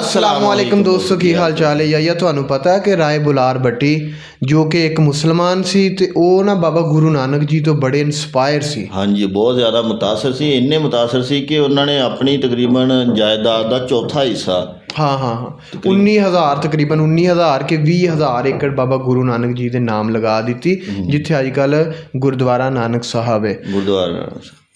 ਅਸਲਾਮ ਵਾਲੇਕਮ ਦੋਸਤੋ ਕੀ ਹਾਲ ਚਾਲ ਹੈ? ਯਾ ਤੁਹਾਨੂੰ ਪਤਾ ਹੈ ਕਿ ਰਾਏ ਬੁਲਾਰ ਭੱਟੀ ਜੋ ਕਿ ਇੱਕ ਮੁਸਲਮਾਨ ਸੀ ਤੇ ਉਹ ਨਾ ਬਾਬਾ ਗੁਰੂ ਨਾਨਕ ਜੀ ਤੋਂ ਬੜੇ ਇਨਸਪਾਇਰ ਸੀ। ਹਾਂਜੀ ਬਹੁਤ ਜ਼ਿਆਦਾ ਮੁਤਾਸਰ ਸੀ। ਇੰਨੇ ਮੁਤਾਸਰ ਸੀ ਕਿ ਉਹਨਾਂ ਨੇ ਆਪਣੀ ਤਕਰੀਬਨ ਜਾਇਦਾਦ ਦਾ ਚੌਥਾ ਹਿੱਸਾ ਹਾਂ ਹਾਂ ਹਾਂ। 19000 ਤਕਰੀਬਨ 19000 ਕੇ 20000 ਏਕੜ ਬਾਬਾ ਗੁਰੂ ਨਾਨਕ ਜੀ ਦੇ ਨਾਮ ਲਗਾ ਦਿੱਤੀ ਜਿੱਥੇ ਅੱਜ ਕੱਲ ਗੁਰਦੁਆਰਾ ਨਾਨਕ ਸਾਹਿਬ ਹੈ। ਗੁਰਦੁਆਰਾ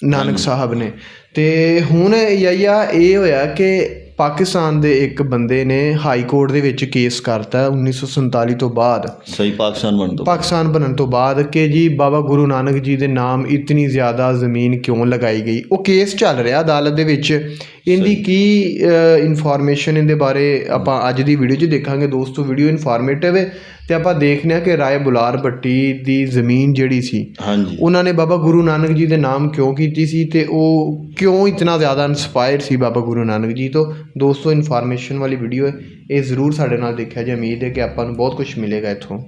ਨਾਨਕ ਸਾਹਿਬ। ਨੇ। ਤੇ ਹੁਣ ਯਾ ਇਹ ਹੋਇਆ ਕਿ ਪਾਕਿਸਤਾਨ ਦੇ ਇੱਕ ਬੰਦੇ ਨੇ ਹਾਈ ਕੋਰਟ ਦੇ ਵਿੱਚ ਕੇਸ ਕਰਤਾ 1947 ਤੋਂ ਬਾਅਦ। ਸਹੀ ਪਾਕਿਸਤਾਨ ਬਣ ਤੋਂ ਪਾਕਿਸਤਾਨ ਬਣਨ ਤੋਂ ਬਾਅਦ ਕਿ ਜੀ ਬਾਬਾ ਗੁਰੂ ਨਾਨਕ ਜੀ ਦੇ ਨਾਮ ਇਤਨੀ ਜ਼ਿਆਦਾ ਜ਼ਮੀਨ ਕਿਉਂ ਲਗਾਈ ਗਈ? ਉਹ ਕੇਸ ਚੱਲ ਰਿਹਾ ਅਦਾਲਤ ਦੇ ਵਿੱਚ। ਇਹਦੀ ਕੀ ਇਨਫੋਰਮੇਸ਼ਨ ਇਹਦੇ ਬਾਰੇ ਆਪਾਂ ਅੱਜ ਦੀ ਵੀਡੀਓ 'ਚ ਦੇਖਾਂਗੇ ਦੋਸਤੋ। ਵੀਡੀਓ ਇਨਫੋਰਮੇਟਿਵ ਹੈ ਤੇ ਆਪਾਂ ਦੇਖਦੇ ਹਾਂ ਕਿ ਰਾਏ ਬੁਲਾਰ ਭੱਟੀ ਦੀ ਜ਼ਮੀਨ ਜਿਹੜੀ ਸੀ ਹਾਂਜੀ। ਉਹਨਾਂ ਨੇ ਬਾਬਾ ਗੁਰੂ ਨਾਨਕ ਜੀ ਦੇ ਨਾਮ ਕਿਉਂ ਕੀਤੀ ਸੀ ਤੇ ਉਹ ਕਿਉਂ ਇਤਨਾ ਜ਼ਿਆਦਾ ਇਨਸਪਾਇਰ ਸੀ ਬਾਬਾ ਗੁਰੂ ਨਾਨਕ ਜੀ ਤੋਂ? ਦੋਸਤੋ ਇਨਫੋਰਮੇਸ਼ਨ ਵਾਲੀ ਵੀਡੀਓ ਹੈ। ਇਹ ਜ਼ਰੂਰ ਸਾਡੇ ਨਾਲ ਦੇਖਿਆ ਜੇ ਉਮੀਦ ਹੈ ਕਿ ਆਪਾਂ ਨੂੰ ਬਹੁਤ ਕੁਝ ਮਿਲੇਗਾ ਇੱਥੋਂ।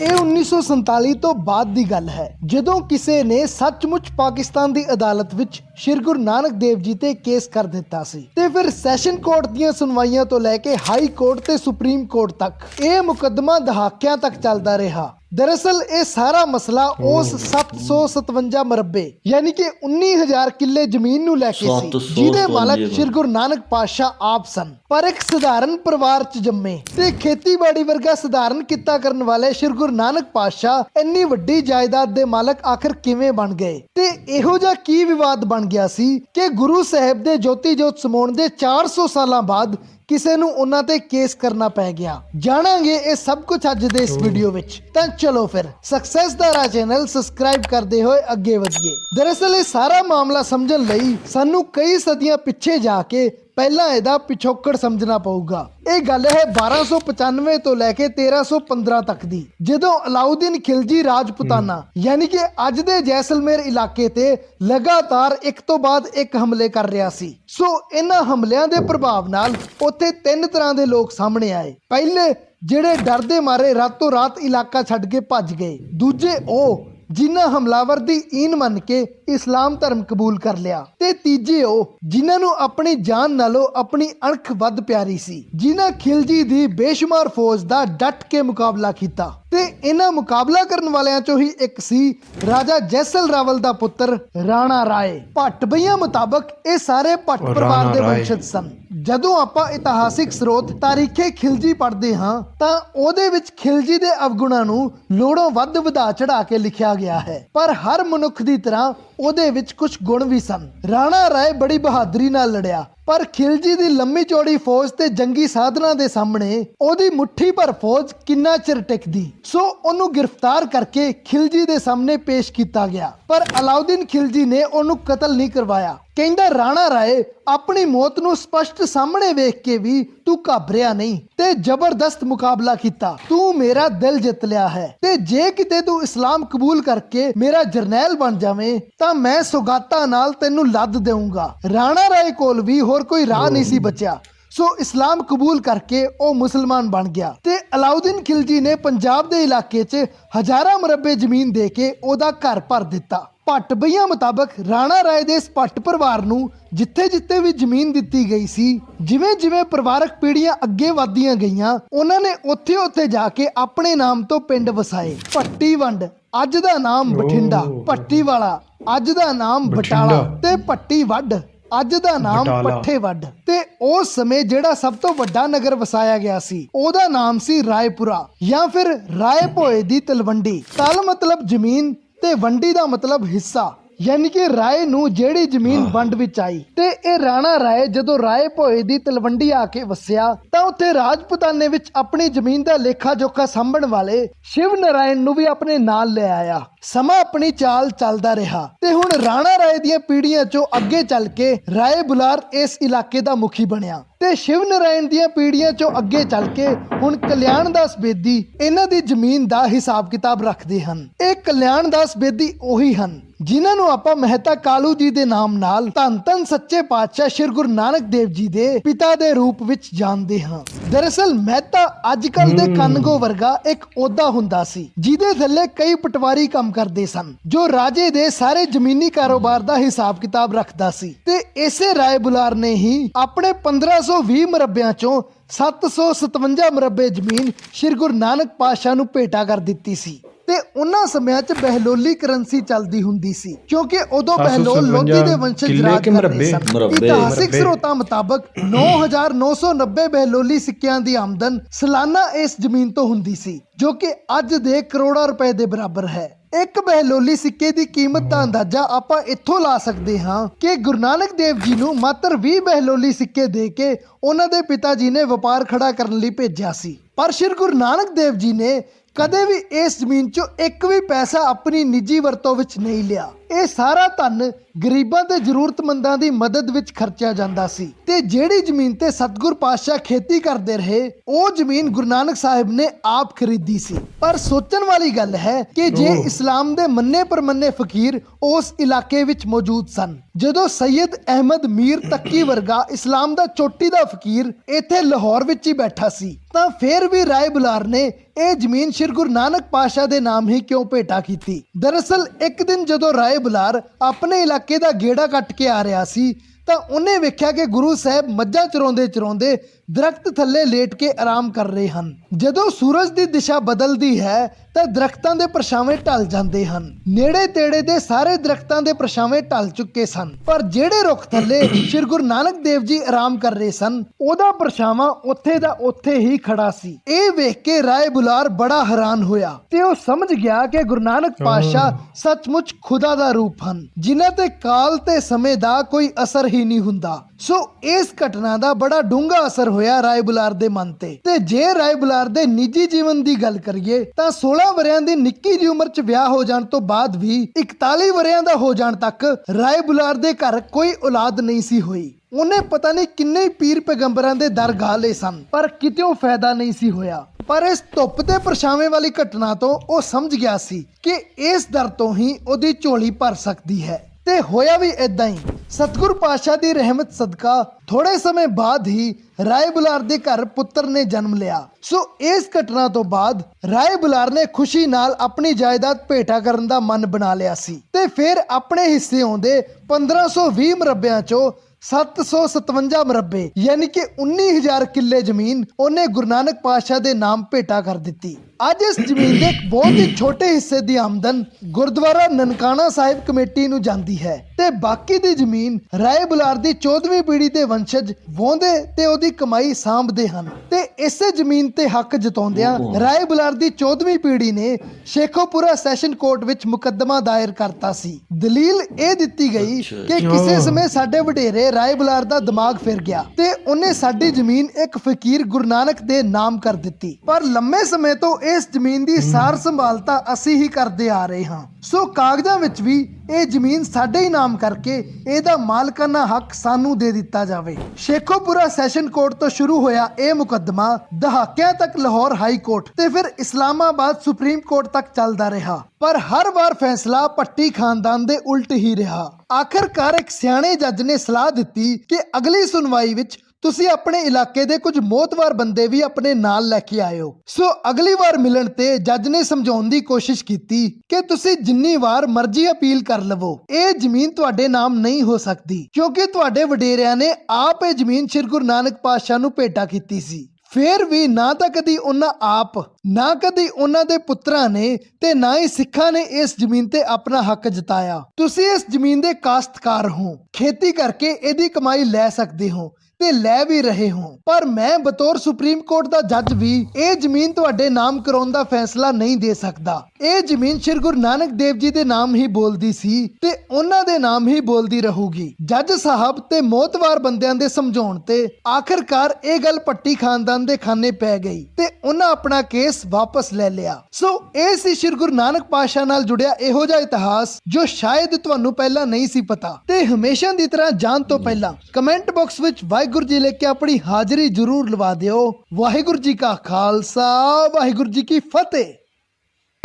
ਇਹ 1947 ਤੋਂ ਬਾਅਦ ਦੀ ਗੱਲ ਹੈ, ਜਦੋਂ ਕਿਸੇ ਨੇ ਸੱਚਮੁੱਚ ਪਾਕਿਸਤਾਨ ਦੀ ਅਦਾਲਤ ਵਿੱਚ ਸ਼੍ਰੀ ਗੁਰੂ ਨਾਨਕ ਦੇਵ ਜੀ ਤੇ ਕੇਸ ਕਰ ਦਿੱਤਾ ਸੀ ਤੇ ਫਿਰ ਸੈਸ਼ਨ ਕੋਰਟ ਦੀਆਂ ਸੁਣਵਾਈਆਂ ਤੋਂ ਲੈ ਕੇ ਹਾਈ ਕੋਰਟ ਤੇ ਸੁਪਰੀਮ ਕੋਰਟ ਤੱਕ ਇਹ ਮੁਕੱਦਮਾ ਦਹਾਕਿਆਂ ਤੱਕ ਚੱਲਦਾ ਰਿਹਾ। ਦਰਅਸਲ ਇਹ ਸਾਰਾ ਮਸਲਾ ਉਸ 757 ਮਰਬੇ ਯਾਨੀ ਕਿ 19000 ਕਿੱਲੇ ਜ਼ਮੀਨ ਨੂੰ ਲੈ ਕੇ ਸੀ 757 ਜਿਹਦੇ ਮਾਲਕ ਸ਼੍ਰੀ ਗੁਰੂ ਨਾਨਕ ਪਾਤਸ਼ਾਹ ਆਪ ਸਨ ਪਰ ਇੱਕ ਸਧਾਰਨ ਪਰਿਵਾਰ ਚ ਜੰਮੇ ਤੇ ਖੇਤੀਬਾੜੀ ਵਰਗਾ ਸਧਾਰਨ ਕਿੱਤਾ ਕਰਨ ਵਾਲੇ ਸ਼੍ਰੀ ਗੁਰੂ ਨਾਨਕ ਪਾਤਸ਼ਾਹ ਇੰਨੀ ਵੱਡੀ ਜਾਇਦਾਦ ਦੇ ਮਾਲਕ ਆਖਰ ਕਿਵੇਂ ਬਣ ਗਏ ਤੇ ਇਹੋ ਜਿਹਾ ਕੀ ਵਿਵਾਦ ਬਣ ਗਿਆ ਸੀ ਕਿ ਗੁਰੂ ਸਾਹਿਬ ਦੇ ਜੋਤੀ ਜੋਤ ਸਮਾਉਣ ਦੇ 400 ਸਾਲਾਂ ਬਾਅਦ ਕਿਸੇ ਨੂੰ ਉਹਨਾਂ ਤੇ ਕੇਸ ਕਰਨਾ ਪੈ ਗਿਆ। ਜਾਣਾਂਗੇ ਇਹ ਸਭ ਕੁਝ ਅੱਜ ਦੇ ਇਸ ਵੀਡੀਓ ਵਿੱਚ। ਤਾਂ ਚਲੋ ਫਿਰ ਸਕਸੈਸ ਦਾ ਰਾ ਚੈਨਲ ਸਬਸਕ੍ਰਾਈਬ ਕਰਦੇ ਹੋਏ ਅੱਗੇ ਵਧੀਏ। ਦਰਅਸਲ ਇਹ ਸਾਰਾ ਮਾਮਲਾ ਸਮਝਣ ਲਈ ਸਾਨੂੰ ਕਈ ਸਦੀਆਂ ਪਿੱਛੇ ਜਾ ਕੇ ਪਹਿਲਾਂ ਇਹਦਾ ਪਿਛੋਕੜ ਸਮਝਣਾ ਪਊਗਾ। ਇਹ ਗੱਲ ਹੈ 1295 ਤੋਂ ਲੈ ਕੇ 1315 ਤੱਕ ਦੀ ਜਦੋਂ ਅਲਾਉਦੀਨ ਖਿਲਜੀ ਰਾਜਪੂਤਾਨਾ ਯਾਨੀ ਕਿ ਅੱਜ ਦੇ ਜੈਸਲਮੇਰ ਇਲਾਕੇ ਤੇ ਲਗਾਤਾਰ ਇੱਕ ਤੋਂ ਬਾਅਦ ਇੱਕ ਹਮਲੇ ਕਰ ਰਿਹਾ ਸੀ। ਸੋ ਇਹਨਾਂ ਹਮਲਿਆਂ ਦੇ ਪ੍ਰਭਾਵ ਨਾਲ ਉੱਥੇ ਤਿੰਨ ਤਰ੍ਹਾਂ ਦੇ ਲੋਕ ਸਾਹਮਣੇ ਆਏ। ਪਹਿਲੇ ਜਿਹੜੇ ਡਰ ਦੇ ਮਾਰੇ ਰਾਤੋਂ ਰਾਤ ਇਲਾਕਾ ਛੱਡ ਕੇ ਭੱਜ ਗਏ। ਦੂਜੇ ਉਹ ਜਿਨ੍ਹਾਂ ਹਮਲਾਵਰ ਦੀ ਈਨ ਮੰਨ ਕੇ ਇਸਲਾਮ ਧਰਮ ਕਬੂਲ ਕਰ ਲਿਆ। ਤੇ ਤੀਜੇ ਉਹ, ਜਿਨ੍ਹਾਂ ਨੂੰ ਆਪਣੀ ਜਾਨ ਨਾਲੋਂ ਆਪਣੀ ਅਣਖ ਵੱਧ ਪਿਆਰੀ ਸੀ, ਜਿਨ੍ਹਾਂ ਖਿਲਜੀ ਦੀ ਬੇਸ਼ੁਮਾਰ ਫੌਜ ਦਾ ਡਟ ਕੇ ਮੁਕਾਬਲਾ ਕੀਤਾ। ਤੇ ਇਹਨਾਂ ਮੁਕਾਬਲਾ ਕਰਨ ਵਾਲਿਆਂ ਚੋਂ ਹੀ ਇੱਕ ਸੀ ਰਾਜਾ ਜੈਸਲ ਰਾਵਲ ਦਾ ਪੁੱਤਰ ਰਾਣਾ ਰਾਏ। ਭੱਟ ਬਈਆਂ ਮੁਤਾਬਕ ਇਹ ਸਾਰੇ ਭੱਟ ਪਰਿਵਾਰ ਦੇ। ਵੰਸ਼ਜ ਸਨ। ਜਦੋਂ ਆਪਾਂ ਇਤਿਹਾਸਿਕ ਸਰੋਤ ਤਾਰੀਖੇ ਖਿਲਜੀ ਪੜ੍ਹਦੇ ਹਾਂ ਤਾਂ ਉਹਦੇ ਵਿੱਚ ਖਿਲਜੀ ਦੇ ਅਵਗੁਣਾਂ ਨੂੰ ਲੋੜੋਂ ਵੱਧ ਵਧਾ ਚੜਾ ਕੇ ਲਿਖਿਆ ਗਿਆ ਹੈ। ਪਰ ਹਰ ਮਨੁੱਖ ਦੀ ਤਰ੍ਹਾਂ ਉਹਦੇ ਵਿੱਚ ਕੁਝ ਗੁਣ ਵੀ ਸਨ। ਰਾਣਾ ਰਾਏ ਬੜੀ ਬਹਾਦਰੀ ਨਾਲ ਲੜਿਆ। ਪਰ ਖਿਲਜੀ ਦੀ ਲੰਮੀ ਚੌੜੀ ਫੌਜ ਤੇ ਜੰਗੀ ਸਾਧਨਾਂ ਦੇ ਸਾਹਮਣੇ ਉਹਦੀ ਮੁੱਠੀ ਭਰ ਫੌਜ ਕਿੰਨਾ ਚਿਰ ਟਿਕਦੀ। ਸੋ ਉਹਨੂੰ ਗ੍ਰਿਫਤਾਰ ਕਰਕੇ ਖਿਲਜੀ ਦੇ ਸਾਹਮਣੇ ਪੇਸ਼ ਕੀਤਾ ਗਿਆ। ਪਰ ਅਲਾਉਦੀਨ ਖਿਲਜੀ ਨੇ ਉਹਨੂੰ ਕਤਲ ਨਹੀਂ ਕਰਵਾਇਆ। ਕਹਿੰਦਾ ਰਾਣਾ ਰਾਏ ਆਪਣੀ ਮੌਤ ਨੂੰ ਸਪਸ਼ਟ ਸਾਹਮਣੇ ਵੇਖ ਕੇ ਵੀ ਤੂੰ ਘਾਬਰਿਆ ਨਹੀਂ ਤੇ ਜ਼ਬਰਦਸਤ ਮੁਕਾਬਲਾ ਕੀਤਾ। ਤੂੰ ਮੇਰਾ ਦਿਲ ਜਿੱਤ ਲਿਆ ਹੈ ਤੇ ਜੇ ਕਿਤੇ ਤੂੰ ਇਸਲਾਮ ਕਬੂਲ ਕਰਕੇ ਮੇਰਾ ਜਰਨੈਲ ਬਣ ਜਾਵੇਂ ਤਾਂ ਮੈਂ ਸੁਗਾਤਾਂ ਨਾਲ ਤੈਨੂੰ ਲੱਦ ਦੇਵਾਂਗਾ ਰਾਣਾ ਰਾਏ ਕੋਲ ਵੀ ਹੋਰ ਕੋਈ ਰਾਹ ਨਹੀਂ ਸੀ ਬਚਿਆ। ਸੋ ਇਸਲਾਮ ਕਬੂਲ ਕਰਕੇ ਉਹ ਮੁਸਲਮਾਨ ਬਣ ਗਿਆ ਤੇ ਅਲਾਉਦੀਨ ਖਿਲਜੀ ਨੇ ਪੰਜਾਬ ਦੇ ਇਲਾਕੇ 'ਚ ਹਜ਼ਾਰਾਂ ਮਰਬੇ ਜ਼ਮੀਨ ਦੇ ਕੇ ਉਹਦਾ ਘਰ ਭਰ ਦਿੱਤਾ। ਭੱਟ ਬਈਆਂ ਮੁਤਾਬਕ ਰਾਣਾ ਰਾਏ ਦੇ ਇਸ ਭੱਟ ਪਰਿਵਾਰ ਨੂੰ ਜਿੱਥੇ ਜਿੱਥੇ ਵੀ ਜ਼ਮੀਨ ਦਿੱਤੀ ਗਈ ਸੀ ਜਿਵੇਂ ਜਿਵੇਂ ਪਰਿਵਾਰਕ ਪੀੜ੍ਹੀਆਂ ਅੱਗੇ ਵਧਦੀਆਂ ਗਈਆਂ ਉਹਨਾਂ ਨੇ ਉੱਥੇ ਉੱਥੇ ਜਾ ਕੇ ਆਪਣੇ ਨਾਮ ਤੋਂ ਪਿੰਡ ਵਸਾਏ। ਭੱਟੀ ਵੰਡ ਅੱਜ ਦਾ ਨਾਮ ਬਠਿੰਡਾ ਭੱਟੀ ਵਾਲਾ ਅੱਜ ਦਾ ਨਾਮ ਬਟਾਲਾ ਤੇ ਭੱਟੀ ਵੱਡ ਅੱਜ ਦਾ ਨਾਮ। ਪੱਠੇ ਵੱਡ। ਤੇ ਉਸ ਸਮੇਂ ਜਿਹੜਾ ਸਭ ਤੋਂ ਵੱਡਾ ਨਗਰ ਵਸਾਇਆ ਗਿਆ ਸੀ ਉਹਦਾ ਨਾਮ ਸੀ ਰਾਏਪੁਰਾ ਜਾਂ ਫਿਰ ਰਾਏ ਭੋਏ ਦੀ ਤਲਵੰਡੀ। ਤਲ ਮਤਲਬ ਜ਼ਮੀਨ ਤੇ ਵੰਡੀ ਦਾ ਮਤਲਬ ਹਿੱਸਾ। ਯਾਨੀ ਕਿ ਰਾਏ ਨੂੰ ਜਿਹੜੀ ਜ਼ਮੀਨ ਵੰਡ ਵਿੱਚ ਆਈ ਤੇ ਇਹ ਰਾਣਾ ਰਾਏ ਜਦੋਂ ਰਾਏ ਭੋਏ ਦੀ ਤਲਵੰਡੀ ਆ ਕੇ ਵਸਿਆ ਤਾਂ ਉੱਥੇ ਰਾਜਪੂਤਾਨੇ ਵਿੱਚ ਆਪਣੀ ਜ਼ਮੀਨ ਦਾ ਲੇਖਾ ਜੋਖਾ ਸੰਭਣ ਵਾਲੇ ਸ਼ਿਵ ਨਾਰਾਇਣ ਨੂੰ ਵੀ ਆਪਣੇ ਨਾਲ ਲੈ ਆਇਆ। ਸਮਾਂ ਆਪਣੀ ਚਾਲ ਚੱਲਦਾ ਰਿਹਾ ਤੇ ਹੁਣ ਰਾਣਾ ਰਾਏ ਦੀਆਂ ਪੀੜ੍ਹੀਆਂ ਚੋਂ ਅੱਗੇ ਚੱਲ ਕੇ ਰਾਏ ਬੁਲਾਰ ਇਸ ਇਲਾਕੇ ਦਾ ਮੁਖੀ ਬਣਿਆ ਤੇ ਸ਼ਿਵ ਨਾਰਾਇਣ ਦੀਆਂ ਪੀੜ੍ਹੀਆਂ ਚੋਂ ਅੱਗੇ ਚੱਲ ਕੇ ਹੁਣ ਕਲਿਆਣ ਦਾਸ ਬੇਦੀ ਇਹਨਾਂ ਦੀ ਜ਼ਮੀਨ ਦਾ ਹਿਸਾਬ ਕਿਤਾਬ ਰੱਖਦੇ ਹਨ। ਇਹ ਕਲਿਆਣ ਦਾਸ ਬੇਦੀ ਉਹੀ ਹਨ ਜਿਨ੍ਹਾਂ ਨੂੰ ਆਪਾਂ ਮਹਿਤਾ ਕਾਲੂ ਜੀ ਦੇ ਨਾਮ ਨਾਲ ਧੰਨ ਧੰਨ ਸੱਚੇ ਪਾਤਸ਼ਾਹ ਸ੍ਰੀ ਗੁਰੂ ਨਾਨਕ ਦੇਵ ਜੀ ਦੇ ਪਿਤਾ ਦੇ ਰੂਪ ਵਿੱਚ ਜਾਣਦੇ ਹਾਂ। ਦਰਅਸਲ ਮਹਿਤਾ ਅੱਜ ਕੱਲ ਦੇ ਕਨਗੋ ਵਰਗਾ ਇੱਕ ਅਹੁਦਾ ਹੁੰਦਾ ਸੀ ਜਿਹਦੇ ਥੱਲੇ ਕਈ ਪਟਵਾਰੀ ਕੰਮ ਕਰਦੇ ਸਨ ਜੋ ਰਾਜੇ ਦੇ ਸਾਰੇ ਜ਼ਮੀਨੀ ਕਾਰੋਬਾਰ ਦਾ ਹਿਸਾਬ ਕਿਤਾਬ ਰੱਖਦਾ ਸੀ ਤੇ ਇਸੇ ਰਾਏ ਬੁਲਾਰ ਨੇ ਹੀ ਆਪਣੇ 1520 ਮਰਬਿਆਂ ਚੋਂ 757 ਮਰਬੇ ਜ਼ਮੀਨ ਸ੍ਰੀ ਗੁਰੂ ਨਾਨਕ ਪਾਤਸ਼ਾਹ ਨੂੰ ਭੇਟਾ ਕਰ ਦਿੱਤੀ ਸੀ। ਤੇ ਉਹਨਾਂ ਸਮਿਆਂ 'ਚ ਬਹਿਲੋਲੀ ਕਰੰਸੀ ਚੱਲਦੀ ਹੁੰਦੀ ਸੀ ਕਿਉਂਕਿ ਉਦੋਂ ਬਹਿਲੋਲ ਲੋਧੀ ਦੇ ਵੰਸ਼ਜ ਰਾਜ ਕਿ ਕਰ ਰਹੇ ਮਰਬੇ? ਸਨ। ਇਤਿਹਾਸਿਕ। ਸਰੋਤਾਂ ਮੁਤਾਬਕ 9990 ਬਹਿਲੋਲੀ ਸਿੱਕਿਆਂ ਦੀ ਆਮਦਨ ਸਾਲਾਨਾ ਇਸ ਜ਼ਮੀਨ ਤੋਂ ਹੁੰਦੀ ਸੀ ਜੋ ਕਿ ਅੱਜ ਦੇ ਕਰੋੜਾਂ ਰੁਪਏ ਦੇ ਬਰਾਬਰ ਹੈ ਇੱਕ ਬਹਿਲੋਲੀ ਸਿੱਕੇ ਦੀ ਕੀਮਤ ਦਾ ਅੰਦਾਜ਼ਾ ਆਪਾਂ ਇੱਥੋਂ ਲਾ ਸਕਦੇ ਹਾਂ ਕਿ ਗੁਰੂ ਨਾਨਕ ਦੇਵ ਜੀ ਨੂੰ ਮਾਤਰ 20 ਬਹਿਲੋਲੀ ਸਿੱਕੇ ਦੇ ਕੇ ਉਹਨਾਂ ਦੇ ਪਿਤਾ ਜੀ ਨੇ ਵਪਾਰ ਖੜਾ ਕਰਨ ਲਈ ਭੇਜਿਆ ਸੀ ਪਰ ਸ਼੍ਰੀ ਗੁਰੂ ਨਾਨਕ ਦੇਵ ਜੀ ਨੇ ਕਦੇ ਵੀ ਇਸ ਜ਼ਮੀਨ 'ਚੋਂ ਇੱਕ ਵੀ ਪੈਸਾ ਆਪਣੀ ਨਿੱਜੀ ਵਰਤੋਂ ਵਿੱਚ ਨਹੀਂ ਲਿਆ। ਇਹ ਸਾਰਾ ਧਨ ਗਰੀਬਾਂ ਤੇ ਜ਼ਰੂਰਤਮੰਦਾਂ ਦੀ ਮਦਦ ਵਿੱਚ ਖਰਚਿਆ ਜਾਂਦਾ ਸੀ। ਤੇ ਜਿਹੜੀ ਜ਼ਮੀਨ ਤੇ ਸਤਗੁਰ ਪਾਤਸ਼ਾਹ ਖੇਤੀ ਕਰਦੇ ਰਹੇ ਉਹ ਜ਼ਮੀਨ ਗੁਰੂ ਨਾਨਕ ਸਾਹਿਬ ਨੇ ਆਪ ਖਰੀਦੀ ਸੀ। ਪਰ ਸੋਚਣ ਵਾਲੀ ਗੱਲ ਹੈ ਕਿ ਜੇ ਇਸਲਾਮ ਦੇ ਮੰਨੇ ਪਰਮੰਨੇ ਫਕੀਰ ਉਸ ਇਲਾਕੇ ਵਿੱਚ ਮੌਜੂਦ ਸਨ ਜਦੋਂ ਸੈਯਦ ਅਹਿਮਦ ਮੀਰ ਤੱਕੀ ਵਰਗਾ ਇਸਲਾਮ ਦਾ ਚੋਟੀ ਦਾ ਫਕੀਰ ਇੱਥੇ ਲਾਹੌਰ ਵਿੱਚ ਹੀ ਬੈਠਾ ਸੀ ਤਾਂ ਫੇਰ ਵੀ ਰਾਏ ਬੁਲਾਰ ਨੇ ਇਹ ਜ਼ਮੀਨ ਸ਼੍ਰੀ ਗੁਰੂ ਨਾਨਕ ਪਾਸ਼ਾ ਦੇ ਨਾਮ ਹੀ ਕਿਉਂ ਭੇਟਾ ਕੀਤੀ? ਦਰਅਸਲ ਇੱਕ ਦਿਨ ਜਦੋਂ ਰਾਏ ਬੁਲਾਰ ਆਪਣੇ ਇਲਾਕੇ ਦਾ ਗੇੜਾ ਕੱਟ ਕੇ ਆ ਰਿਹਾ ਸੀ, ਤਾਂ ਉਹਨੇ ਵੇਖਿਆ ਕਿ ਗੁਰੂ ਸਾਹਿਬ ਮੱਝਾਂ ਚਰਾਉਂਦੇ ਚਰਾਉਂਦੇ ਦਰਖਤ ਥੱਲੇ ਲੇਟ ਕੇ ਆਰਾਮ ਕਰ ਰਹੇ ਹਨ। ਜਦੋਂ ਸੂਰਜ ਦੀ ਦਿਸ਼ਾ ਬਦਲਦੀ ਹੈ ਤਾਂ ਦਰਖਤਾਂ ਦੇ ਪਰਛਾਵੇਂ ਢਲ ਜਾਂਦੇ ਹਨ। ਨੇੜੇ ਤੇੜੇ ਦੇ ਸਾਰੇ ਦਰਖਤਾਂ ਦੇ ਪਰਛਾਵੇਂ ਢਲ ਚੁੱਕੇ ਸਨ। ਪਰ ਜਿਹੜੇ ਰੁੱਖ ਥੱਲੇ ਸ੍ਰੀ ਗੁਰੂ ਨਾਨਕ ਦੇਵ ਜੀ ਆਰਾਮ ਕਰ ਰਹੇ ਸਨ ਉਹਦਾ ਪਰਛਾਵਾਂ ਉੱਥੇ ਦਾ ਉੱਥੇ ਹੀ ਖੜਾ ਸੀ। ਇਹ ਵੇਖ ਕੇ ਰਾਏ ਬੁਲਾਰ ਬੜਾ ਹੈਰਾਨ ਹੋਇਆ ਤੇ ਉਹ ਸਮਝ ਗਿਆ ਕਿ ਗੁਰੂ ਨਾਨਕ ਪਾਤਸ਼ਾਹ ਸੱਚਮੁੱਚ ਖੁਦਾ ਦਾ ਰੂਪ ਹਨ ਜਿਨ੍ਹਾਂ ਤੇ ਕਾਲ ਤੇ ਸਮੇਂ ਦਾ ਕੋਈ ਅਸਰ ਹੀ ਨਹੀਂ ਹੁੰਦਾ। ਸੋ ਇਸ ਘਟਨਾ ਦਾ ਬੜਾ ਡੂੰਘਾ ਅਸਰ ਹੋਇਆ ਰਾਏ ਬੁਲਾਰ ਦੇ ਮਨ ਤੇ। ਤੇ ਜੇ ਰਾਏ ਬੁਲਾਰ ਦੇ ਨਿੱਜੀ ਜੀਵਨ ਦੀ ਗੱਲ ਕਰੀਏ, ਤਾਂ 16 ਵਰਿਆਂ ਦੀ ਨਿੱਕੀ ਜਿਹੀ ਉਮਰ 'ਚ ਵਿਆਹ ਹੋ ਜਾਣ ਤੋਂ ਬਾਅਦ ਵੀ 41 ਵਰਿਆਂ ਦਾ ਹੋ ਜਾਣ ਤੱਕ ਰਾਏ ਬੁਲਾਰ ਦੇ ਘਰ ਕੋਈ ਔਲਾਦ ਨਹੀਂ ਸੀ ਹੋਈ। ਉਹਨੇ ਪਤਾ ਨਹੀਂ ਕਿੰਨੇ ਪੀਰ ਪੈਗੰਬਰਾਂ ਦੇ ਦਰ ਗਾ ਲਏ ਸਨ, ਪਰ ਕਿਤੇੋਂ ਫਾਇਦਾ ਨਹੀਂ ਸੀ ਹੋਇਆ। ਪਰ ਇਸ ਧੁੱਪ ਤੇ ਪਰਛਾਵੇਂ ਵਾਲੀ ਘਟਨਾ ਤੋਂ ਉਹ ਸਮਝ ਗਿਆ ਸੀ ਕਿ ਇਸ ਦਰ ਤੋਂ ਹੀ ਉਹਦੀ ਝੋਲੀ ਭਰ ਸਕਦੀ ਹੈ। ਤੇ ਹੋਇਆ ਵੀ ਇਦਾਂ ਹੀ। ਸਤਿਗੁਰ ਪਾਤਸ਼ਾਹ ਦੀ ਰਹਿਮਤ ਸਦਕਾ ਥੋੜੇ ਸਮੇਂ ਬਾਅਦ ਹੀ ਰਾਏ ਬੁਲਾਰ ਦੇ ਘਰ ਪੁੱਤਰ ਨੇ ਜਨਮ ਲਿਆ। ਸੋ ਇਸ ਘਟਨਾ ਤੋਂ ਬਾਅਦ ਰਾਏ ਬੁਲਾਰ ਨੇ ਖੁਸ਼ੀ ਨਾਲ ਆਪਣੀ ਜਾਇਦਾਦ ਭੇਟਾ ਕਰਨ ਦਾ ਮਨ ਬਣਾ ਲਿਆ ਸੀ। ਤੇ ਫਿਰ ਆਪਣੇ ਹਿੱਸੇ ਆਉਂਦੇ 1520 ਮਰਬਿਆਂ ਚੋਂ 757 ਮਰਬੇ, ਯਾਨੀ ਕਿ 19000 ਕਿੱਲੇ ਜ਼ਮੀਨ ਉਹਨੇ ਗੁਰੂ ਨਾਨਕ ਪਾਤਸ਼ਾਹ ਦੇ ਨਾਮ ਭੇਟਾ ਕਰ ਦਿੱਤੀ। ਅੱਜ ਇਸ ਜ਼ਮੀਨ ਦੇ ਇੱਕ ਬਹੁਤ ਹੀ ਛੋਟੇ ਹਿੱਸੇ ਦੀ ਆਮਦਨ ਗੁਰਦੁਆਰਾ ਨਨਕਾਣਾ ਸਾਹਿਬ ਕਮੇਟੀ ਨੂੰ ਜਾਂਦੀ ਹੈ ਤੇ ਬਾਕੀ ਦੀ ਜ਼ਮੀਨ ਰਾਏ ਬੁਲਾਰ ਦੀ 14ਵੀਂ ਪੀੜ੍ਹੀ ਦੇ ਵੰਸ਼ਜ ਵਾਹੁੰਦੇ ਤੇ ਉਹਦੀ ਕਮਾਈ ਸਾਂਭਦੇ ਹਨ ਤੇ ਇਸੇ ਜ਼ਮੀਨ ਤੇ ਹੱਕ ਜਤਾਉਂਦਿਆਂ ਰਾਏ ਬੁਲਾਰ ਦੀ 14ਵੀਂ ਪੀੜ੍ਹੀ ਨੇ ਸ਼ੇਖੋਪੁਰਾ ਸੈਸ਼ਨ ਕੋਰਟ ਵਿੱਚ ਮੁਕੱਦਮਾ ਦਾਇਰ ਕਰਤਾ ਸੀ। ਦਲੀਲ ਇਹ ਦਿੱਤੀ ਗਈ ਕਿ ਕਿਸੇ ਸਮੇਂ ਸਾਡੇ ਵਡੇਰੇ ਰਾਏ ਬੁਲਾਰ ਦਾ ਦਿਮਾਗ ਫਿਰ ਗਿਆ ਤੇ ਉਹਨੇ ਸਾਡੀ ਜ਼ਮੀਨ ਇੱਕ ਫਕੀਰ ਗੁਰੂ ਨਾਨਕ ਦੇ ਨਾਮ ਕਰ ਦਿੱਤੀ। ਪਰ ਲੰਮੇ ਸਮੇਂ ਤੋਂ ਇਸ ਜ਼ਮੀਨ ਦੀ ਸਾਰ ਸੰਭਾਲ ਤਾਂ ਅਸੀਂ ਹੀ ਕਰਦੇ ਆ ਰਹੇ ਹਾਂ। ਸੋ ਕਾਗਜ਼ਾਂ ਵਿੱਚ ਵੀ ਇਹ ਜ਼ਮੀਨ ਸਾਡੇ ਹੀ ਨਾਮ ਕਰਕੇ ਇਹਦਾ ਮਾਲਕਾਨਾ ਹੱਕ ਸਾਨੂੰ ਦੇ ਦਿੱਤਾ ਜਾਵੇ। ਸ਼ੇਖੋਪੁਰਾ ਸੈਸ਼ਨ ਕੋਰਟ ਤੋਂ ਸ਼ੁਰੂ ਹੋਇਆ ਇਹ ਮੁਕੱਦਮਾ ਦਹਾਕਿਆਂ ਤੱਕ ਲਾਹੌਰ ਹਾਈ ਕੋਰਟ ਤੇ ਫਿਰ ਇਸਲਾਮਾਬਾਦ ਸੁਪਰੀਮ ਕੋਰਟ ਤੱਕ ਚੱਲਦਾ ਰਿਹਾ। ਪਰ ਹਰ ਵਾਰ ਫੈਸਲਾ ਪੱਟੀ ਖਾਨਦਾਨ ਦੇ ਉਲਟ ਹੀ ਰਿਹਾ। ਆਖਰਕਾਰ ਇੱਕ ਸਿਆਣੇ ਜੱਜ ਨੇ ਸਲਾਹ ਦਿੱਤੀ ਕਿ ਅਗਲੀ ਸੁਣਵਾਈ ਵਿੱਚ ਤੁਸੀਂ ਆਪਣੇ ਇਲਾਕੇ ਦੇ ਕੁਝ ਮੋਤਵਾਰ ਬੰਦੇ ਵੀ ਆਪਣੇ ਨਾਲ ਲੈ ਕੇ ਆਇਓ। ਸੋ ਅਗਲੀ ਵਾਰ ਮਿਲਣ ਤੇ ਜੱਜ ਨੇ ਸਮਝਾਉਣ ਦੀ ਕੋਸ਼ਿਸ਼ ਕੀਤੀ ਕਿ ਤੁਸੀਂ ਜਿੰਨੀ ਵਾਰ ਮਰਜ਼ੀ ਅਪੀਲ ਕਰ ਲਵੋ, ਇਹ ਜ਼ਮੀਨ ਤੁਹਾਡੇ ਨਾਮ ਨਹੀਂ ਹੋ ਸਕਦੀ, ਕਿਉਂਕਿ ਤੁਹਾਡੇ ਵਡੇਰਿਆਂ ਨੇ ਆਪ ਇਹ ਜ਼ਮੀਨ ਸ੍ਰੀ ਗੁਰੂ ਨਾਨਕ ਪਾਤਸ਼ਾਹ ਨੂੰ ਭੇਟਾ ਕੀਤੀ ਸੀ। ਫੇਰ ਵੀ ਨਾ ਤਾਂ ਕਦੀ ਉਹਨਾਂ ਆਪ, ਨਾ ਕਦੀ ਉਹਨਾਂ ਦੇ ਪੁੱਤਰਾਂ ਨੇ ਤੇ ਨਾ ਹੀ ਸਿੱਖਾਂ ਨੇ ਇਸ ਜ਼ਮੀਨ ਤੇ ਆਪਣਾ ਹੱਕ ਜਤਾਇਆ। ਤੁਸੀਂ ਇਸ ਜ਼ਮੀਨ ਦੇ ਕਾਸ਼ਤਕਾਰ ਹੋ, ਖੇਤੀ ਕਰਕੇ ਇਹਦੀ ਕਮਾਈ ਲੈ ਸਕਦੇ ਹੋ ਤੇ ਲੈ ਵੀ ਰਹੇ ਹੋ। ਪਰ ਮੈਂ ਬਤੌਰ ਸੁਪਰੀਮ ਕੋਰਟ ਦਾ ਜੱਜ ਵੀ ਇਹ ਜ਼ਮੀਨ ਤੁਹਾਡੇ ਨਾਮ ਕਰਾਉਣ ਦਾ ਫੈਸਲਾ ਨਹੀਂ ਦੇ ਸਕਦਾ। ਇਹ ਜ਼ਮੀਨ ਸ਼੍ਰੀ ਗੁਰੂ ਨਾਨਕ ਦੇਵ ਜੀ ਦੇ ਨਾਮ ਹੀ ਬੋਲਦੀ ਸੀ ਤੇ ਉਹਨਾਂ ਦੇ ਨਾਮ ਹੀ ਬੋਲਦੀ ਰਹੂਗੀ। ਜੱਜ ਸਾਹਿਬ ਤੇ ਮੋਤਵਾਰ ਬੰਦਿਆਂ ਦੇ ਸਮਝਾਉਣ ਤੇ ਆਖਰਕਾਰ ਇਹ ਗੱਲ ਪੱਟੀ ਖਾਨਦਾਨ ਦੇ ਖਾਨੇ ਪੈ ਗਈ ਤੇ ਉਹਨਾਂ ਆਪਣਾ ਕੇਸ ਵਾਪਸ ਲੈ ਲਿਆ। ਸੋ ਇਹ ਸੀ ਸ਼੍ਰੀ ਗੁਰੂ ਨਾਨਕ ਪਾਤਸ਼ਾਹ ਨਾਲ ਜੁੜਿਆ ਇਹੋ ਜਿਹਾ ਇਤਿਹਾਸ ਜੋ ਸ਼ਾਇਦ ਤੁਹਾਨੂੰ ਪਹਿਲਾਂ ਨਹੀਂ ਸੀ ਪਤਾ। ਤੇ ਹਮੇਸ਼ਾ ਦੀ ਤਰ੍ਹਾਂ ਜਾਣ ਤੋਂ ਪਹਿਲਾਂ ਕਮੈਂਟ ਬਾਕਸ ਵਿੱਚ ਵਾਹਿਗੁਰੂ ਜੀ ਲਿਖ ਕੇ ਆਪਣੀ ਹਾਜ਼ਰੀ ਜ਼ਰੂਰ ਲਵਾ ਦਿਓ। ਵਾਹਿਗੁਰੂ ਜੀ ਕਾ ਖਾਲਸਾ ਵਾਹਿਗੁਰੂ ਜੀ ਕੀ ਫਤਿਹ।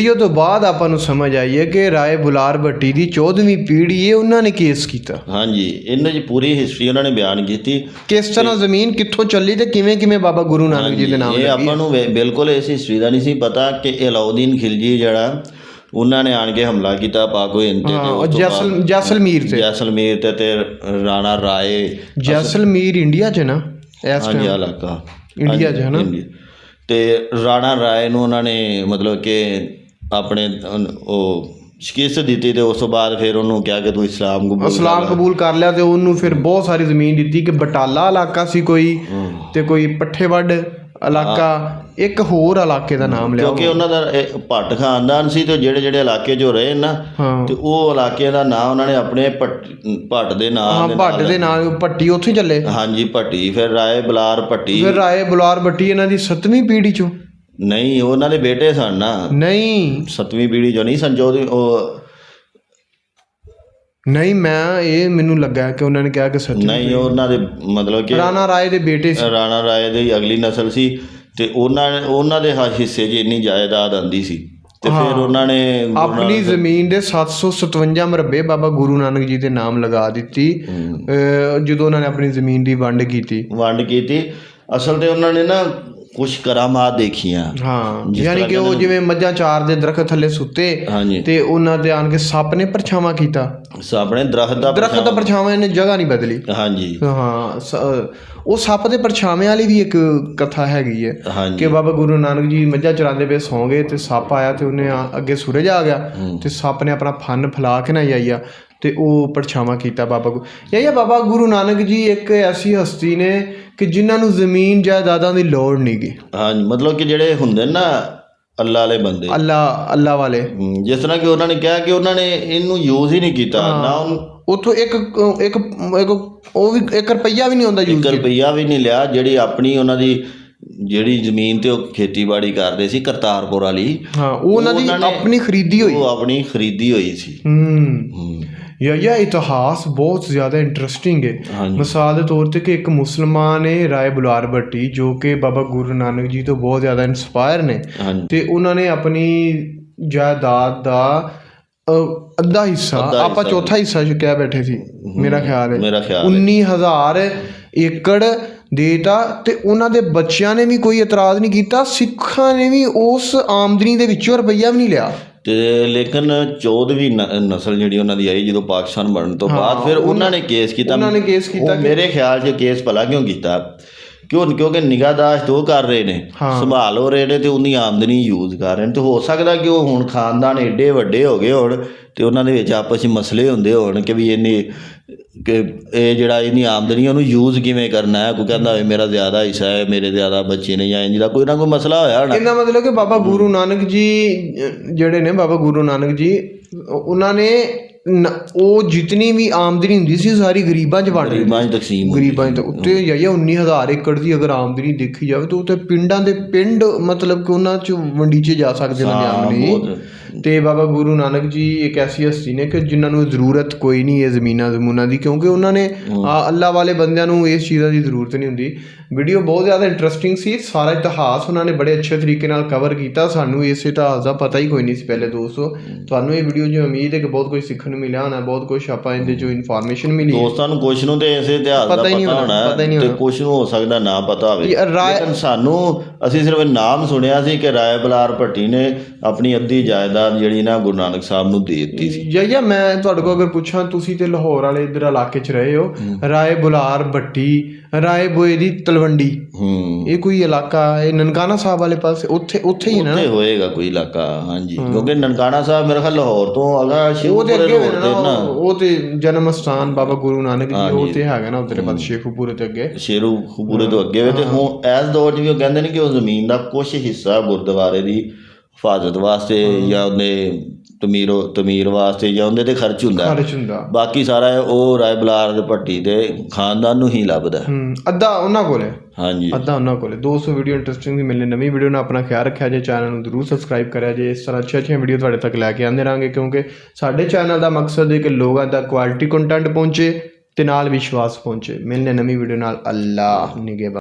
ਵੀਡੀਓ ਤੋਂ ਬਾਅਦ ਆਪਾਂ ਨੂੰ ਸਮਝ ਆਈ ਹੈ ਕਿ ਰਾਏ ਬੁਲਾਰ ਭੱਟੀ ਦੀ 14ਵੀਂ ਪੀੜ੍ਹੀ ਹੈ ਉਹਨਾਂ ਨੇ ਕੇਸ ਕੀਤਾ। ਹਾਂਜੀ ਇਹਨਾਂ ਦੀ ਪੂਰੀ ਹਿਸਟਰੀ ਉਹਨਾਂ ਨੇ ਬਿਆਨ ਕੀਤੀ। ਕਿਸ ਤਰ੍ਹਾਂ ਜ਼ਮੀਨ ਕਿੱਥੋਂ ਚੱਲੀ ਤੇ ਕਿਵੇਂ ਕਿਵੇਂ ਬਾਬਾ ਗੁਰੂ ਨਾਨਕ ਜੀ ਦੇ ਨਾਮ ਇਹ ਲੱਗੀ ਆਪਾਂ ਨੂੰ ਬਿਲਕੁਲ ਇਸ ਹਿਸਟਰੀ ਦਾ ਨਹੀਂ ਸੀ ਪਤਾ ਕਿ ਅਲਾਉਦੀਨ ਖਿਲਜੀ ਜਿਹੜਾ ਉਹਨਾਂ ਨੇ ਆਣ ਕੇ ਹਮਲਾ ਕੀਤਾ ਪਾਕੋ ਹਿੰਦ ਤੇ ਹਾਂ ਉਸ ਉਹ ਜੈਸਲ ਜੈਸਲਮੀਰ ਤੇ। ਜੈਸਲਮੇਰ ਤੇ ਤੇ ਰਾਣਾ ਰਾਏ ਜੈਸਲਮੀਰ ਇੰਡੀਆ 'ਚ ਨਾ ਇਸ ਹਾਂਜੀ ਟਾਈਮ ਇਲਾਕਾ। ਇੰਡੀਆ 'ਚ ਹੈ ਨਾ। ਤੇ ਰਾਣਾ ਰਾਏ ਨੂੰ ਉਹਨਾਂ ਨੇ ਮਤਲਬ ਕਿ ਆਪਣੇ ਅਨ- ਉਹ ਸ਼ਿਕਸਤ ਦਿੱਤੀ ਤੇ ਉਸ ਤੋਂ ਬਾਅਦ ਫਿਰ ਉਹਨੂੰ ਕਿਹਾ ਕਿ ਤੂੰ ਇਸਲਾਮ ਕਬੂਲ ਇਸਲਾਮ ਕਬੂਲ ਕਰ ਲਿਆ ਤੇ ਉਹਨੂੰ ਫਿਰ ਬਹੁਤ ਸਾਰੀ ਜ਼ਮੀਨ ਦਿੱਤੀ ਕਿ ਬਟਾਲਾ ਇਲਾਕਾ ਸੀ ਕੋਈ ਤੇ ਕੋਈ ਪੱਠੇਵੱਡ ਇਲਾਕਾ ਇੱਕ ਹੋਰ ਇਲਾਕੇ ਦਾ ਨਾਮ ਲਿਆ ਕਿਉਂਕਿ ਉਹਨਾਂ ਦਾ ਇਹ ਭੱਟ ਖਾਨਦਾਨ ਸੀ ਤੇ ਜਿਹੜੇ ਜਿਹੜੇ ਇਲਾਕੇ 'ਚੋਂ ਰਹੇ ਨਾ ਤੇ ਉਹ ਇਲਾਕੇ ਦਾ ਨਾਮ ਉਹਨਾਂ ਨੇ ਆਪਣੇ ਭੱਟ ਭੱਟ ਦੇ ਨਾਮ ਹਾਂ ਦੇ ਭੱਟ ਦੇ ਨਾਲ ਪੱਟੀ ਉੱਥੇ ਚੱਲੇ। ਹਾਂਜੀ ਭੱਟੀ ਫਿਰ ਰਾਏ ਬਲਾਰ ਭੱਟੀ। ਫਿਰ ਰਾਏ ਬੁਲਾਰ ਭੱਟੀ ਇਹਨਾਂ ਦੀ 7ਵੀਂ ਪੀੜ੍ਹੀ ਚੋਂ। ਨਹੀਂ ਉਹਨਾਂ ਦੇ ਬੇਟੇ ਸਨ ਨਾ। ਨਹੀਂ। ਸੱਤਵੀਂ ਪੀੜ੍ਹੀ ਚੋਂ ਨਹੀਂ ਸੰਜੋਦ ਉਹ ਨਹੀਂ ਮੈਂ ਇਹ ਮੈਨੂੰ ਲੱਗਾ ਕਿ ਉਹਨਾਂ ਨੇ ਕਿਹਾ ਕਿ ਸੱਚ ਨਹੀਂ ਉਹਨਾਂ ਦੇ ਮਤਲਬ ਕਿ ਰਾਣਾ ਰਾਏ ਦੇ ਬੇਟੇ ਸੀ। ਰਾਣਾ ਰਾਏ ਦੀ ਅਗਲੀ ਨਸਲ ਸੀ ਤੇ ਉਹਨਾਂ ਉਹਨਾਂ ਦੇ ਹਿੱਸੇ 'ਚ ਇੰਨੀ ਜਾਇਦਾਦ ਆਂਦੀ ਸੀ ਤੇ ਫਿਰ ਉਹਨਾਂ ਨੇ ਆਪਣੀ ਜ਼ਮੀਨ ਦੇ 757 ਮਰਬੇ ਬਾਬਾ ਗੁਰੂ ਨਾਨਕ ਜੀ ਦੇ ਨਾਮ ਲਗਾ ਦਿੱਤੀ। ਜਦੋਂ ਉਹਨਾਂ ਨੇ ਆਪਣੀ ਜ਼ਮੀਨ ਦੀ ਵੰਡ ਕੀਤੀ। ਵੰਡ ਕੀਤੀ। ਅਸਲ ਤੇ ਉਹਨਾਂ ਨੇ ਨਾ ਕੁਝ ਕਰਾਮਾਤ ਦੇਖੀਆਂ। ਹਾਂ ਯਾਨੀ ਕਿ ਉਹ ਜਿਵੇਂ ਮੱਝਾਂ ਚਾਰ ਦੇ ਦਰਖਤ ਥੱਲੇ ਸੁੱਤੇ ਹਾਂਜੀ। ਤੇ ਉਹਨਾਂ ਦੇ ਆਣ ਕੇ ਸੱਪ ਨੇ ਪਰਛਾਵਾਂ ਕੀਤਾ। ਸਾਹਮਣੇ ਦਰਖਤ ਦਾ ਦਰਖਤ ਦਾ ਪਰਛਾਵਾਂ ਨੇ ਜਗ੍ਹਾ ਨਹੀਂ ਬਦਲੀ। ਹਾਂਜੀ। ਹਾਂ ਸ- ਉਹ ਸੱਪ ਦੇ ਪਰਛਾਵੇਂ ਵਾਲੀ ਵੀ ਇੱਕ ਕਥਾ ਹੈਗੀ ਹੈ ਹਾਂਜੀ। ਕਿ ਬਾਬਾ ਗੁਰੂ ਨਾਨਕ ਜੀ ਮੱਝਾਂ ਚਰਾਉਂਦੇ ਪਏ ਸੌਂ ਗਏ ਤੇ ਸੱਪ ਆਇਆ ਤੇ ਉਹਨੇ ਆ- ਅੱਗੇ ਸੂਰਜ ਆ ਗਿਆ ਤੇ ਸੱਪ ਨੇ ਆਪਣਾ ਫਨ ਫੈਲਾ ਕੇ ਨਾ ਜਾਈਆ ਤੇ ਉਹ ਪਰਛਾਵਾਂ ਕੀਤਾ ਬਾਬਾ ਗੁਰੂ ਯਾ ਬਾਬਾ ਗੁਰੂ ਨਾਨਕ ਜੀ ਇੱਕ ਐਸੀ ਹਸਤੀ ਨੇ ਕਿ ਜਿਨ੍ਹਾਂ ਨੂੰ ਜ਼ਮੀਨ ਜਾਇਦਾਦਾਂ ਦੀ ਲੋੜ ਨਹੀਂਗੀ ਹਾਂਜੀ ਮਤਲਬ ਕਿ ਜਿਹੜੇ ਹੁੰਦੇ ਨੇ ਅੱਲਾ ਵਾਲੇ ਬੰਦੇ। ਅੱਲਾ ਅੱਲਾ ਵਾਲੇ। ਜਿਸ ਤਰ੍ਹਾਂ ਕਿ ਉਹਨਾਂ ਨੇ ਕਿਹਾ ਕਿ ਉਹਨਾਂ ਨੇ ਇਹਨੂੰ ਯੂਜ਼ ਹੀ ਨਹੀਂ ਕੀਤਾ ਨਾ ਉਹਨੂੰ ਉਥੋਂ ਇੱਕ ਇੱਕ ਇੱਕ ਉਹ ਵੀ 1 ਰੁਪਈਆ ਵੀ ਨਹੀਂ ਹੁੰਦਾ ਯੂਜ਼ ਇੱਕ ਰੁਪਈਆ ਵੀ ਨਹੀਂ ਲਿਆ ਜਿਹੜੀ ਆਪਣੀ ਉਹਨਾਂ ਦੀ ਜਿਹੜੀ ਜ਼ਮੀਨ ਤੇ ਉਹ ਖੇਤੀਬਾੜੀ ਕਰਦੇ ਸੀ ਕਰਤਾਰਪੁਰ ਵਾਲੀ ਹਾਂ ਉਹ ਉਹਨਾਂ ਦੀ ਆਪਣੀ ਖਰੀਦੀ ਹੋਈ। ਉਹ ਆਪਣੀ ਖਰੀਦੀ ਹੋਈ ਸੀ। ਹੂੰ। ਹਮ, ਯਾ ਯਾ ਇਤਿਹਾਸ ਬਹੁਤ ਜ਼ਿਆਦਾ ਇੰਟਰਸਟਿੰਗ ਹੈ ਮਿਸਾਲ ਦੇ ਤੌਰ ਤੇ ਕਿ ਇੱਕ ਮੁਸਲਮਾਨ ਹੈ ਰਾਏ ਬੁਲਾਰ ਭੱਟੀ ਜੋ ਕਿ ਬਾਬਾ ਗੁਰੂ ਨਾਨਕ ਜੀ ਤੋਂ ਬਹੁਤ ਜ਼ਿਆਦਾ ਇਨਸਪਾਇਰ ਨੇ। ਤੇ ਉਹਨਾਂ ਨੇ ਆਪਣੀ ਜਾਇਦਾਦ ਦਾ ਅੱਧਾ ਹਿੱਸਾ ਆਪਾਂ ਚੌਥਾ ਹਿੱਸਾ ਜੋ ਕਹਿ ਬੈਠੇ ਸੀ ਮੇਰਾ ਖਿਆਲ ਹੈ। 19000 ਏਕੜ ਦੇਤਾ ਤੇ ਉਹਨਾਂ ਦੇ ਬੱਚਿਆਂ ਨੇ ਵੀ ਕੋਈ ਇਤਰਾਜ਼ ਨਹੀਂ ਕੀਤਾ ਸਿੱਖਾਂ ਨੇ ਵੀ ਉਸ ਆਮਦਨੀ ਦੇ ਵਿੱਚੋਂ ਰੁਪਈਆ ਵੀ ਨਹੀਂ ਲਿਆ। ਤੇ ਲੇਕਿਨ 14ਵੀਂ ਨ- ਨਸਲ ਜਿਹੜੀ ਉਹਨਾਂ ਦੀ ਆਈ ਜਦੋਂ ਪਾਕਿਸਤਾਨ ਬਣਨ ਤੋਂ ਬਾਅਦ ਫਿਰ ਉਹਨਾਂ ਨੇ ਕੇਸ ਕੀਤਾ। ਉਹਨਾਂ ਨੇ ਕੇਸ ਕੀਤਾ ਮੇਰੇ ਖਿਆਲ 'ਚ ਕੇਸ ਭਲਾ ਕਿਉਂ ਕੀਤਾ? ਕਿਉਂ ਕਿਉਂਕਿ ਨਿਗਾਹਦਾਸ਼ਤ ਉਹ ਕਰ ਰਹੇ ਨੇ ਸੰਭਾਲ ਹੋ ਰਹੇ ਨੇ ਤੇ ਉਹਦੀ ਆਮਦਨੀ ਯੂਜ਼ ਕਰ ਰਹੇ ਨੇ। ਤੇ ਹੋ ਸਕਦਾ ਕਿ ਉਹ ਹੁਣ ਖਾਨਦਾਨ ਏਡੇ ਵੱਡੇ ਹੋ ਗਏ ਹੋਣ ਤੇ ਉਹਨਾਂ ਦੇ ਵਿੱਚ ਆਪਸ ਵਿੱਚ ਮਸਲੇ ਹੁੰਦੇ ਹੋਣ ਕਿ ਵੀ ਇਹਨੇ ਕਿ ਇਹ ਜਿਹੜਾ ਇਹਦੀ ਆਮਦਨੀ ਉਹਨੂੰ ਯੂਜ਼ ਕਿਵੇਂ ਕਰਨਾ ਹੈ? ਕੋਈ ਕਹਿੰਦਾ ਹੋਵੇ ਮੇਰਾ ਜ਼ਿਆਦਾ ਹਿੱਸਾ ਹੈ ਮੇਰੇ ਜ਼ਿਆਦਾ ਬੱਚੇ ਨੇ ਜਾਂ ਇੰਜ ਦਾ ਕੋਈ ਨਾ ਕੋਈ ਮਸਲਾ ਹੋਇਆ ਹੋਣਾ। ਇਹਦਾ ਮਤਲਬ ਕਿ ਬਾਬਾ ਗੁਰੂ ਨਾਨਕ ਜੀ ਜਿਹੜੇ ਨੇ ਬਾਬਾ ਗੁਰੂ ਨਾਨਕ ਜੀ ਉਹ- ਉਹਨਾਂ ਨੇ ਨ- ਉਹ ਜਿਤਨੀ ਵੀ ਆਮਦਨੀ ਹੁੰਦੀ ਸੀ ਸਾਰੀ ਗਰੀਬਾਂ 'ਚ ਵੰਡ ਗਰੀਬਾਂ 'ਚ ਤਕਸੀਮ ਹੋਈ। ਗਰੀਬਾਂ 'ਚ ਤਾਂ ਉੱਤੇ ਜਾਈਏ 19000 ਏਕੜ ਦੀ ਅਗਰ ਆਮਦਨੀ ਦੇਖੀ ਜਾਵੇ ਤਾਂ ਉੱਤੇ ਪਿੰਡਾਂ ਦੇ ਪਿੰਡ ਮਤਲਬ ਕਿ ਉਹਨਾਂ 'ਚ ਵੰਡੀਚੇ ਜਾ ਸਕਦੇ ਦੀ ਹਾਂ, ਆਮਦਨੀ ਬਹੁਤ। ਤੇ ਬਾਬਾ ਗੁਰੂ ਨਾਨਕ ਜੀ ਇੱਕ ਐਸੀ ਹਸਤੀ ਨੇ ਕਿ ਜਿਨ੍ਹਾਂ ਨੂੰ ਜ਼ਰੂਰਤ ਕੋਈ ਨਹੀਂ ਹੈ ਜ਼ਮੀਨਾਂ ਜ਼ਮੂਨਾਂ ਦੀ ਕਿਉਂਕਿ ਉਹਨਾਂ ਨੇ ਅੱਲਾ ਵਾਲੇ ਬੰਦਿਆਂ ਨੂੰ ਇਸ ਚੀਜ਼ਾਂ ਦੀ ਜ਼ਰੂਰਤ ਨਹੀਂ ਹੁੰਦੀ। ਵੀਡੀਓ ਬਹੁਤ ਜ਼ਿਆਦਾ ਇੰਟਰਸਟਿੰਗ ਸੀ ਸਾਰਾ ਇਤਿਹਾਸ ਉਹਨਾਂ ਨੇ ਬੜੇ ਅੱਛੇ ਤਰੀਕੇ ਨਾਲ ਕਵਰ ਕੀਤਾ। ਸਾਨੂੰ ਇਸ ਇਤਿਹਾਸ ਦਾ ਪਤਾ ਹੀ ਕੋਈ ਨਹੀਂ ਸੀ ਪਹਿਲੇ ਦੋਸਤੋ। ਤੁਹਾਨੂੰ ਇਹ ਵੀਡੀਓ 'ਚ ਉਮੀਦ ਹੈ ਕਿ ਬਹੁਤ ਕੁਝ ਸਿੱਖਣ ਨੂੰ ਮਿਲਿਆ ਹੋਣਾ ਬਹੁਤ ਕੁਝ ਆਪਾਂ ਇਹਦੇ 'ਚੋਂ ਇਨਫੋਰਮੇਸ਼ਨ ਮਿਲੀ। ਦੋਸਤਾਂ ਨੂੰ ਕੁਛ ਨੂੰ ਤੇ ਇਸੇ ਇਤਿਹਾਸ ਦਾ ਪਤਾ ਹੋਣਾ, ਤੇ। ਕੁਛ ਨੂੰ ਹੋ ਸਕਦਾ ਨਾ ਪਤਾ ਹੋਵੇ। ਲੇਕਿਨ ਸਾਨੂੰ ਅਸੀਂ ਸਿਰਫ ਨਾਮ ਸੁਣਿਆ ਸੀ ਕਿ ਰਾਏ ਬਲਾਰ ਭੱਟੀ ਨੇ ਆਪਣੀ ਅੱਧੀ ਜਾਇਦਾਦ ਜਿਹੜੀ ਨਾ ਗੁਰੂ ਨਾਨਕ ਸਾਹਿਬ ਨੂੰ ਦੇ ਦਿੱਤੀ ਸੀ। ਯਾ ਮੈਂ ਤੁਹਾਡੇ ਕੋਲ ਅਗਰ ਪੁੱਛਾਂ ਤੁਸੀਂ ਤੇ ਲਾਹੌਰ ਵਾਲੇ ਇਧਰ ਇਲਾਕੇ 'ਚ ਰਹੇ ਹੋ। ਰਾਏ ਬੁਲਾਰ ਭੱਟੀ ਰਾਏ ਬੋਏ ਦੀ ਤਲਵੰਡੀ। ਹੂੰ। ਇਹ ਕੋਈ ਇਲਾਕਾ ਇਹ ਨਨਕਾਣਾ ਸਾਹਿਬ ਵਾਲੇ ਪਾਸੇ ਉੱਥੇ ਉੱਥੇ ਹੀ ਨਾ? ਉੱਥੇ ਹੋਏਗਾ ਕੋਈ ਇਲਾਕਾ ਹਾਂਜੀ। ਕਿਉਂਕਿ ਨਨਕਾਣਾ ਸਾਹਿਬ ਮੇਰੇ ਖਿਆਲ ਲਾਹੌਰ ਤੋਂ ਅਗਾ ਸ਼ਿਵਪੁਰੇ ਅੱਗੇ ਨਾ ਉਹ ਤੇ ਜਨਮ ਸਥਾਨ ਬਾਬਾ ਗੁਰੂ ਨਾਨਕ ਜੀ ਉਹ ਤੇ ਹੈਗਾ ਨਾ ਉਧਰੇ ਬਾਦ ਸ਼ੇਖੂਪੁਰੇ ਤੇ ਅੱਗੇ। ਸ਼ੇਰੂ ਖੂਪੂਰੇ ਤੋਂ ਅੱਗੇ ਵੇ ਤੇ ਹੁਣ ਇਸ ਦੌਰ 'ਚ ਵੀ ਉਹ ਕਹਿੰਦੇ ਨੇ ਕਿ ਉਹ ਜ਼ਮੀਨ ਦਾ ਕੁਝ ਹਿੱਸਾ ਗੁਰਦੁਆਰੇ ਦੀ ਹਿਫਾਜ਼ਤ ਵਾਸਤੇ ਜਾਂ ਉਹਦੇ ਤਮੀਰੋ ਤਮੀਰ ਵਾਸਤੇ ਜਾਂ ਉਹਦੇ ਤੇ ਖਰਚ ਹੁੰਦਾ। ਖਰਚ ਹੁੰਦਾ। ਬਾਕੀ ਸਾਰਾ ਉਹ ਰਾਏ ਬਲਾਰ ਦੇ ਭੱਟੀ ਦੇ ਖਾਨਦਾਨ ਨੂੰ ਹੀ ਲੱਭਦਾ। ਅੱਧਾ ਉਹਨਾਂ ਕੋਲ। ਹਾਂਜੀ। ਅੱਧਾ ਉਹਨਾਂ ਕੋਲ। ਹੈ 200 ਵੀਡੀਓ ਇੰਟਰਸਟਿੰਗ ਦੀ ਮਿਲਣੀ ਨਵੀਂ ਵੀਡੀਓ ਨਾਲ ਆਪਣਾ ਖਿਆਲ ਰੱਖਿਆ ਜੇ ਚੈਨਲ ਨੂੰ ਜ਼ਰੂਰ ਸਬਸਕ੍ਰਾਈਬ ਕਰਿਆ ਜੇ। ਇਸ ਤਰ੍ਹਾਂ ਅੱਛੀਆਂ ਅੱਛੀਆਂ ਵੀਡੀਓ ਤੁਹਾਡੇ ਤੱਕ ਲੈ ਕੇ ਆਉਂਦੇ ਰਾਂਗੇ ਕਿਉਂਕਿ ਸਾਡੇ ਚੈਨਲ ਦਾ ਮਕਸਦ ਹੈ ਕਿ ਲੋਕਾਂ ਤੱਕ ਕੁਆਲਿਟੀ ਕੰਟੈਂਟ ਪਹੁੰਚੇ ਤੇ ਨਾਲ ਵਿਸ਼ਵਾਸ ਪਹੁੰਚੇ। ਮਿਲਨੇ ਨਵੀਂ ਵੀਡੀਓ ਨਾਲ। ਅੱਲਾ ਨਿਗਹਿਬਾਨ